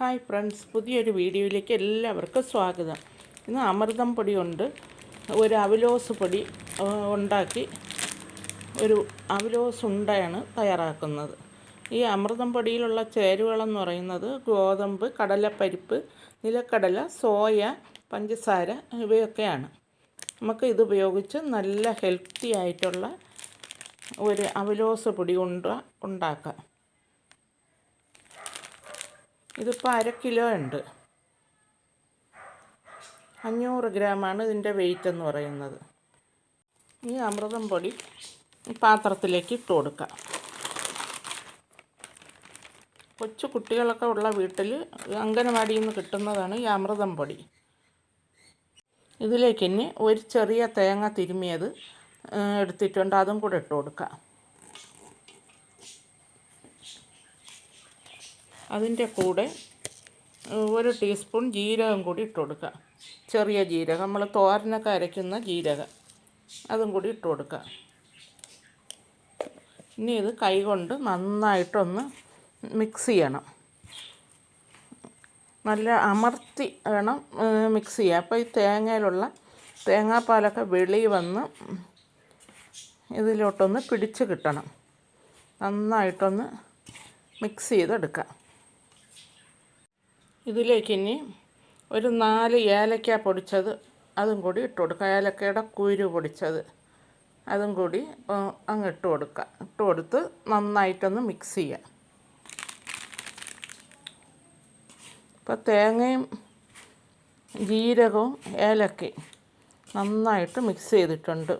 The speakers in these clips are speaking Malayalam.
ഹായ് ഫ്രണ്ട്സ് പുതിയൊരു വീഡിയോയിലേക്ക് എല്ലാവർക്കും സ്വാഗതം. ഇന്ന് അമൃതം പൊടി കൊണ്ട് ഒരു അവലോസ് പൊടി ഉണ്ടാക്കി ഒരു അവലോസ് ഉണ്ടയാണ് തയ്യാറാക്കുന്നത്. ഈ അമൃതം പൊടിയിലുള്ള ചേരുവകളെന്ന് പറയുന്നത് ഗോതമ്പ് കടലപ്പരിപ്പ് നിലക്കടല സോയ പഞ്ചസാര ഇവയൊക്കെയാണ്. നമുക്ക് ഇത് ഉപയോഗിച്ച് നല്ല ഹെൽത്തി ആയിട്ടുള്ള ഒരു അവലോസ് പൊടി ഉണ്ട ഉണ്ടാക്കാം. ഇതിപ്പോൾ അര കിലോ ഉണ്ട്. അഞ്ഞൂറ് ഗ്രാമാണ് ഇതിന്റെ വെയിറ്റ് എന്ന് പറയുന്നത്. ഈ അമൃതം പൊടി പാത്രത്തിലേക്ക് ഇട്ട് കൊടുക്കാം. കൊച്ചു കുട്ടികളൊക്കെ ഉള്ള വീട്ടിൽ അംഗനവാടിയിൽ നിന്ന് കിട്ടുന്നതാണ് ഈ അമൃതം പൊടി. ഇതിലേക്ക് ഇനി ഒരു ചെറിയ തേങ്ങ തിരുമിയത് എടുത്തിട്ടുണ്ട്. അതും കൂടെ ഇട്ട് കൊടുക്കാം. അതിന്റെ കൂടെ ഒരു ടീസ്പൂൺ ജീരകം കൂടി ഇട്ട് കൊടുക്കുക. ചെറിയ ജീരകം നമ്മൾ തോരനൊക്കെ അരയ്ക്കുന്ന ജീരകം അതും കൂടി ഇട്ട് കൊടുക്കുക. ഇനി ഇത് കൈകൊണ്ട് നന്നായിട്ടൊന്ന് മിക്സ് ചെയ്യണം. നല്ല അമർത്തി വേണം മിക്സ് ചെയ്യുക അപ്പോൾ ഈ തേങ്ങയിലുള്ള തേങ്ങാപ്പാലൊക്കെ വെളി വന്ന് ഇതിലോട്ടൊന്ന് പിടിച്ച് കിട്ടണം. നന്നായിട്ടൊന്ന് മിക്സ് ചെയ്തെടുക്കാം. ഇതിലേക്ക് ഇനി ഒരു നാല് ഏലക്ക പൊടിച്ചത് അതും കൂടി ഇട്ട് കൊടുക്കുക. ഏലക്കയുടെ കുരു പൊടിച്ചത് അതും കൂടി അങ്ങ് ഇട്ട് കൊടുക്കുക. ഇട്ട് കൊടുത്ത് നന്നായിട്ടൊന്ന് മിക്സ് ചെയ്യുക. ഇപ്പോൾ തേങ്ങയും ജീരകവും ഏലക്കയും നന്നായിട്ട് മിക്സ് ചെയ്തിട്ടുണ്ട്.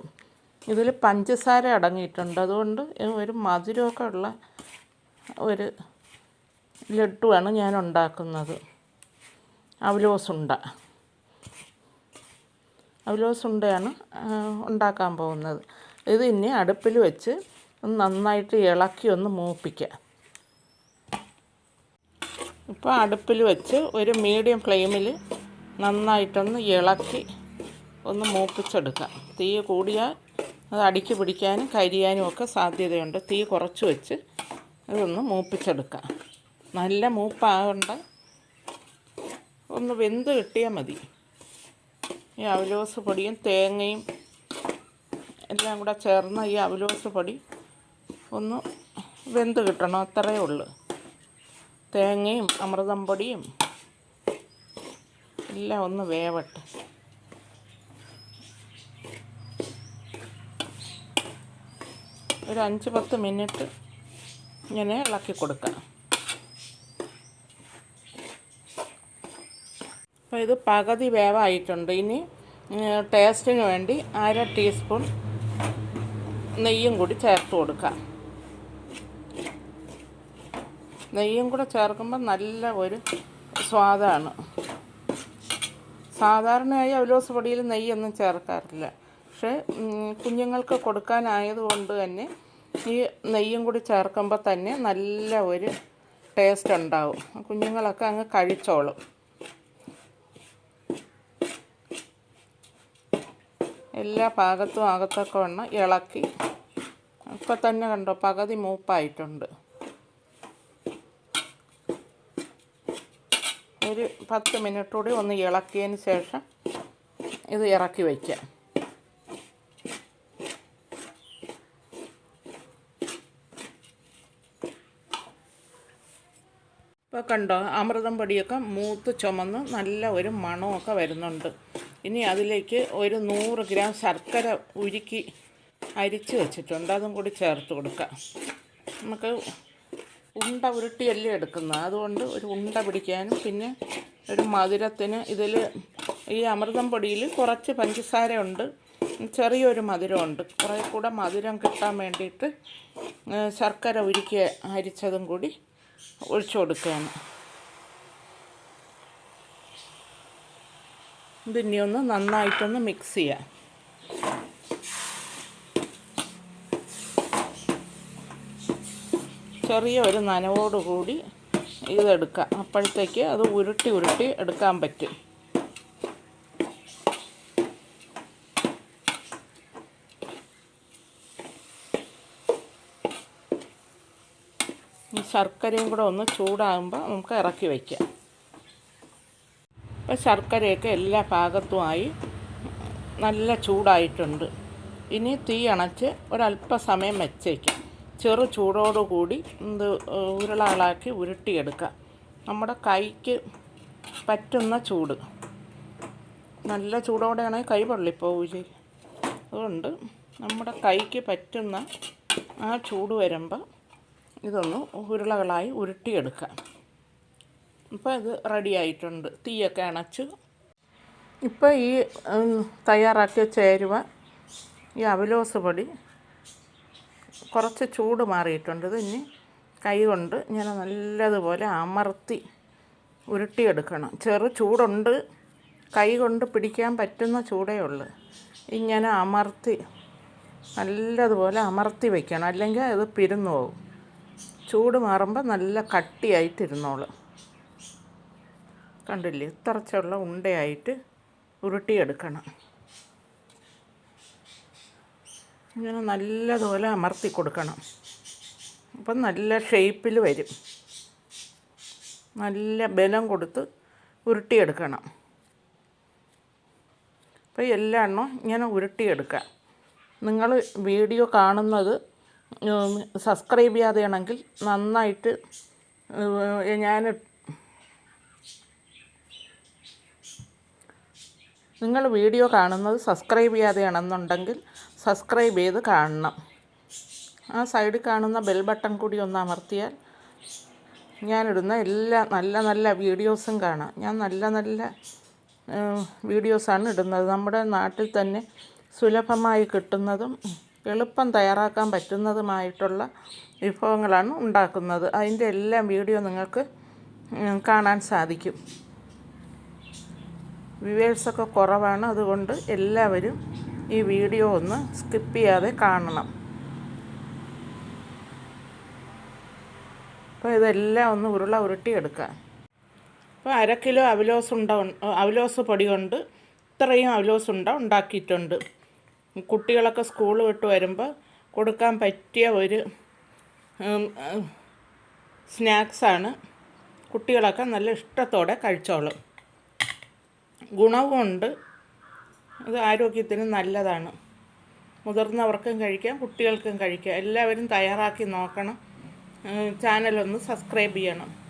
ഇതിൽ പഞ്ചസാര അടങ്ങിയിട്ടുണ്ട്. അതുകൊണ്ട് ഒരു മധുരമൊക്കെ ഉള്ള ഒരു ലഡുവാണ് ഞാൻ ഉണ്ടാക്കുന്നത്. അവലോസ് ഉണ്ട അവലോസ് ഉണ്ടയാണ് ഉണ്ടാക്കാൻ പോകുന്നത്. ഇത് ഇനി അടുപ്പിൽ വെച്ച് ഒന്ന് നന്നായിട്ട് ഇളക്കി ഒന്ന് മൂപ്പിക്കുക ഇപ്പോൾ അടുപ്പിൽ വെച്ച് ഒരു മീഡിയം ഫ്ലെയിമിൽ നന്നായിട്ടൊന്ന് ഇളക്കി ഒന്ന് മൂപ്പിച്ചെടുക്കാം. തീ കൂടിയാൽ അത് അടിക്ക് പിടിക്കാനും കരിയാനും ഒക്കെ സാധ്യതയുണ്ട്. തീ കുറച്ച് വെച്ച് അതൊന്ന് മൂപ്പിച്ചെടുക്കാം. നല്ല മൂപ്പാകണ്ട ഒന്ന് വെന്ത് കിട്ടിയാൽ മതി. ഈ അവലോസ് പൊടിയും തേങ്ങയും എല്ലാം കൂടെ ചേർന്ന ഈ അവലോസ് പൊടി ഒന്ന് വെന്ത് കിട്ടണം അത്രയേ ഉള്ളൂ. തേങ്ങയും അമൃതം പൊടിയും എല്ലാം ഒന്ന് വേവട്ടെ. ഒരു അഞ്ച് പത്ത് മിനിറ്റ് ഇങ്ങനെ ഇളക്കി കൊടുക്കാം. അപ്പോൾ ഇത് പകുതി വേവായിട്ടുണ്ട്. ഇനി ടേസ്റ്റിന് വേണ്ടി അര ടീസ്പൂൺ നെയ്യും കൂടി ചേർത്ത് കൊടുക്കാം. നെയ്യും കൂടെ ചേർക്കുമ്പോൾ നല്ല ഒരു സ്വാദാണ്. സാധാരണയായി അവലോസ് പൊടിയിൽ നെയ്യൊന്നും ചേർക്കാറില്ല. പക്ഷേ കുഞ്ഞുങ്ങൾക്ക് കൊടുക്കാനായതുകൊണ്ട് തന്നെ ഈ നെയ്യും കൂടി ചേർക്കുമ്പോൾ തന്നെ നല്ല ഒരു ടേസ്റ്റ് ഉണ്ടാവും. കുഞ്ഞുങ്ങളൊക്കെ അങ്ങ് കഴിച്ചോളും. എല്ലാ ഭാഗത്തും അകത്തൊക്കെ വണ്ണം ഇളക്കി. ഇപ്പം തന്നെ കണ്ടോ പകുതി മൂപ്പായിട്ടുണ്ട്. ഒരു പത്ത് മിനിറ്റ് കൂടി ഒന്ന് ഇളക്കിയതിന് ശേഷം ഇത് ഇറക്കി വയ്ക്കാം. ഇപ്പോൾ കണ്ടോ അമൃതം പൊടിയൊക്കെ മൂത്ത് ചുമന്ന് നല്ല ഒരു മണമൊക്കെ വരുന്നുണ്ട്. ഇനി അതിലേക്ക് ഒരു നൂറ് ഗ്രാം ശർക്കര ഉരുക്കി അരിച്ച് വെച്ചിട്ടുണ്ട്. അതും കൂടി ചേർത്ത് കൊടുക്കാം. നമുക്ക് ഉണ്ട ഉരുട്ടിയല്ലേ എടുക്കുന്നത്. അതുകൊണ്ട് ഒരു ഉണ്ട പിടിക്കാനും പിന്നെ ഒരു മധുരത്തിന് ഇതിൽ ഈ അമൃതം പൊടിയിൽ കുറച്ച് പഞ്ചസാരയുണ്ട് ചെറിയൊരു മധുരമുണ്ട് കുറേ കൂടെ മധുരം കിട്ടാൻ വേണ്ടിയിട്ട് ശർക്കര ഉരുക്കി അരിച്ചതും കൂടി ഒഴിച്ചു കൊടുക്കുകയാണ്. ഇതിനി ഒന്ന് നന്നായിട്ടൊന്ന് മിക്സ് ചെയ്യാം. ചെറിയ ഒരു നനവോടുകൂടി ഇതെടുക്കാം. അപ്പോഴത്തേക്ക് അത് ഉരുട്ടി ഉരുട്ടി എടുക്കാൻ പറ്റും. ശർക്കരയും കൂടെ ഒന്ന് ചൂടാകുമ്പോൾ നമുക്ക് ഇറക്കി വയ്ക്കാം. ശർക്കരയൊക്കെ എല്ലാ ഭാഗത്തുമായി നല്ല ചൂടായിട്ടുണ്ട്. ഇനി തീ അണച്ച് ഒരല്പസമയം വെച്ചേക്കാം. ചെറു ചൂടോടുകൂടി ഇത് ഉരുളകളാക്കി ഉരുട്ടിയെടുക്കാം. നമ്മുടെ കൈക്ക് പറ്റുന്ന ചൂട്. നല്ല ചൂടോടെയാണെങ്കിൽ കൈ പൊള്ളിപ്പോവില്ലേ അതുകൊണ്ട് നമ്മുടെ കൈക്ക് പറ്റുന്ന ആ ചൂട് വരുമ്പോൾ ഇതൊന്ന് ഉരുളകളായി ഉരുട്ടിയെടുക്കാം. ഇപ്പോൾ ഇത് റെഡി ആയിട്ടുണ്ട്. തീയൊക്കെ അണച്ച്. ഇപ്പോൾ ഈ തയ്യാറാക്കിയ ചേരുവ ഈ അവലോസ് പൊടി കുറച്ച് ചൂട് മാറിയിട്ടുണ്ട്. ഇത് ഇനി കൈ കൊണ്ട് ഇങ്ങനെ നല്ലതുപോലെ അമർത്തി ഉരുട്ടിയെടുക്കണം. ചെറു ചൂടുണ്ട്. കൈ കൊണ്ട് പിടിക്കാൻ പറ്റുന്ന ചൂടേ ഉള്ളൂ. ഇങ്ങനെ അമർത്തി നല്ലതുപോലെ അമർത്തി വയ്ക്കണം അല്ലെങ്കിൽ അത് പിരുന്നു പോകും. ചൂട് മാറുമ്പോൾ നല്ല കട്ടിയായിട്ടിരുന്നോളും കണ്ടില്ലേ? ഇത്തറച്ചുള്ള ഉണ്ടയായിട്ട് ഉരുട്ടിയെടുക്കണം. ഇങ്ങനെ നല്ലതുപോലെ അമർത്തി കൊടുക്കണം. അപ്പം നല്ല ഷേപ്പിൽ വരും. നല്ല ബലം കൊടുത്ത് ഉരുട്ടിയെടുക്കണം. അപ്പോൾ എല്ലാ എണ്ണം ഇങ്ങനെ ഉരുട്ടിയെടുക്കുക. നിങ്ങൾ വീഡിയോ കാണുന്നത് സബ്സ്ക്രൈബ് ചെയ്യാതെയാണെങ്കിൽ നന്നായിട്ട് ഞാൻ നിങ്ങൾ വീഡിയോ കാണുന്നത് സബ്സ്ക്രൈബ് ചെയ്യാതെയാണെന്നുണ്ടെങ്കിൽ സബ്സ്ക്രൈബ് ചെയ്ത് കാണണം. ആ സൈഡിൽ കാണുന്ന ബെൽ ബട്ടൺ കൂടി ഒന്ന് അമർത്തിയാൽ ഞാനിടുന്ന എല്ലാ നല്ല നല്ല വീഡിയോസും കാണാം. ഞാൻ നല്ല നല്ല വീഡിയോസാണ് ഇടുന്നത്. നമ്മുടെ നാട്ടിൽ തന്നെ സുലഭമായി കിട്ടുന്നതും എളുപ്പം തയ്യാറാക്കാൻ പറ്റുന്നതുമായിട്ടുള്ള വിഭവങ്ങളാണ് ഉണ്ടാക്കുന്നത്. അതിന്റെ എല്ലാം വീഡിയോ നിങ്ങൾക്ക് കാണാൻ സാധിക്കും. വ്യൂവേഴ്സൊക്കെ കുറവാണ്. അതുകൊണ്ട് എല്ലാവരും ഈ വീഡിയോ ഒന്ന് സ്കിപ്പ് ചെയ്യാതെ കാണണം. അപ്പോൾ ഇതെല്ലാം ഒന്ന് ഉരുള ഉരുട്ടി എടുക്കാം അപ്പോൾ അര കിലോ അവലോസ് ഉണ്ട അവലോസ് പൊടി കൊണ്ട് ഇത്രയും അവലോസ് ഉണ്ട ഉണ്ടാക്കിയിട്ടുണ്ട്. കുട്ടികളൊക്കെ സ്കൂൾ വിട്ട് വരുമ്പോൾ കൊടുക്കാൻ പറ്റിയ ഒരു സ്നാക്സാണ്. കുട്ടികളൊക്കെ നല്ല ഇഷ്ടത്തോടെ കഴിച്ചോളും. ഗുണവുമുണ്ട്. അത് ആരോഗ്യത്തിന് നല്ലതാണ്. മുതിർന്നവർക്കും കഴിക്കാം കുട്ടികൾക്കും കഴിക്കാം. എല്ലാവരും തയ്യാറാക്കി നോക്കണം. ചാനലൊന്ന് സബ്സ്ക്രൈബ് ചെയ്യണം.